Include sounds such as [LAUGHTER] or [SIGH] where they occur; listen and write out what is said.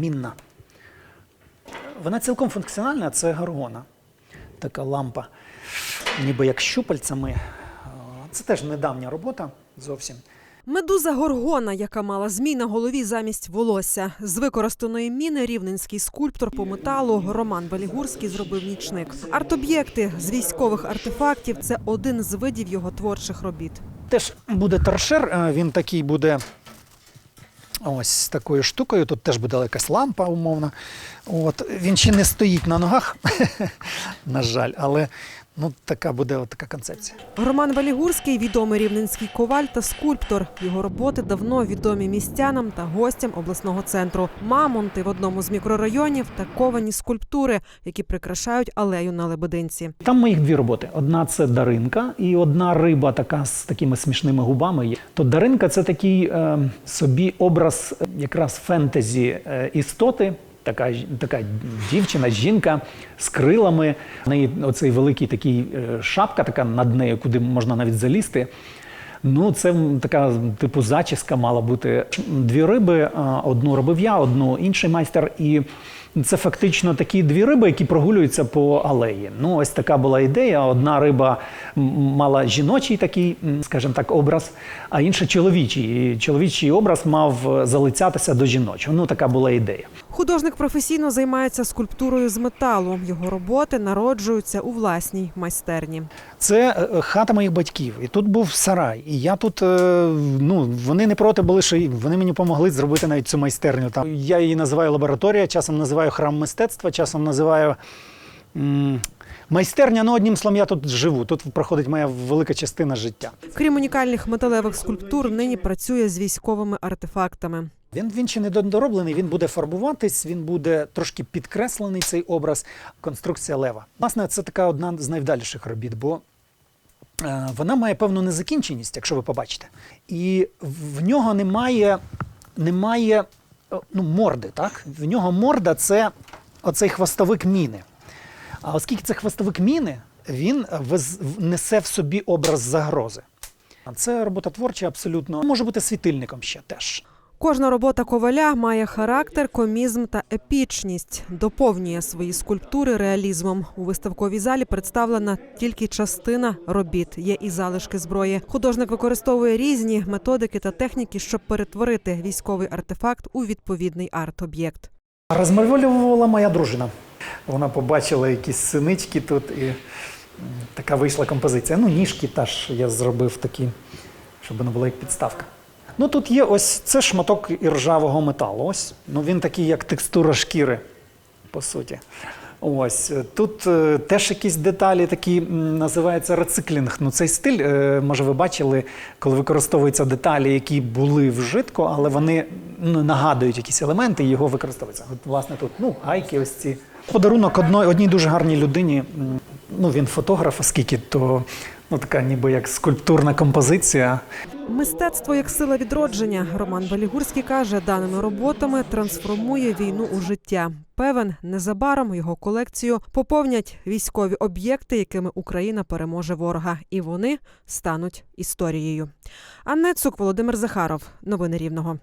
мінна. Вона цілком функціональна, це гаргона. Така лампа, ніби як щупальцями. Це теж недавня робота зовсім. Медуза Горгона, яка мала змій на голові замість волосся. З використаної міни рівненський скульптор по металу Роман Балігурський зробив нічник. Арт-об'єкти з військових артефактів це один з видів його творчих робіт. Теж буде торшер, е, він такий буде ось такою штукою. Тут теж буде якась лампа, умовно. От. Він ще не стоїть на ногах, [LAUGHS] на жаль, але ну, така буде от така концепція. Роман Валігурський відомий рівненський коваль та скульптор. Його роботи давно відомі містянам та гостям обласного центру. Мамонти в одному з мікрорайонів та ковані скульптури, які прикрашають алею на Лебединці. Там моїх дві роботи. Одна це даринка, і одна риба така з такими смішними губами. є. То даринка це такий е, собі образ е, якраз фентезі е, істоти. Така, така дівчина, жінка з крилами. В неї оцей великий такий е, шапка, така над нею, куди можна навіть залізти. Ну, це така типу зачіска мала бути. Дві риби, одну робив я, одну інший майстер. І це фактично такі дві риби, які прогулюються по алеї. Ну, ось така була ідея. Одна риба мала жіночий такий, скажімо так, образ, а інша чоловічий. І чоловічий образ мав е, залицятися до жіночого. Ну, така була ідея. Художник професійно займається скульптурою з металу. Його роботи народжуються у власній майстерні. Це е, хата моїх батьків, і тут був сарай. І я тут, е, ну вони не проти були, що вони мені допомогли зробити навіть цю майстерню. Там я її називаю лабораторія, часом називаю храм мистецтва, часом називаю. Майстерня, ну одним словом, я тут живу. Тут проходить моя велика частина життя. Крім унікальних металевих скульптур, нині працює з військовими артефактами. Він, він ще не дороблений, він буде фарбуватись, він буде трошки підкреслений цей образ, конструкція лева. Власне, це така одна з найвдаліших робіт, бо е, вона має певну незакінченість, якщо ви побачите. І в нього немає, немає е, ну, морди. Так? В нього морда це оцей хвостовик міни. А оскільки це хвостовик міни, він несе в собі образ загрози. А Це робота творча абсолютно. Може бути світильником ще теж. Кожна робота коваля має характер, комізм та епічність, доповнює свої скульптури реалізмом. У виставковій залі представлена тільки частина робіт. Є і залишки зброї. Художник використовує різні методики та техніки, щоб перетворити військовий артефакт у відповідний арт-об'єкт. Розмальовувала моя дружина. Вона побачила якісь синички тут і така вийшла композиція. Ну, ніжки теж я зробив такі, щоб воно було як підставка. Ну тут є ось це шматок іржавого металу. Ось. Ну він такий, як текстура шкіри, по суті. Ось тут е, теж якісь деталі такі м, називається рециклінг. Ну цей стиль, е, може, ви бачили, коли використовуються деталі, які були вжитку, але вони ну, нагадують якісь елементи, і його використовуються. От, власне, тут ну, гайки, ось ці. Подарунок одної, одній дуже гарній людині. Ну, він фотограф, оскільки то ну, така ніби як скульптурна композиція. Мистецтво як сила відродження. Роман Балігурський каже, даними роботами трансформує війну у життя. Певен, незабаром його колекцію поповнять військові об'єкти, якими Україна переможе ворога, і вони стануть історією. Анна Цук, Володимир Захаров. Новини Рівного.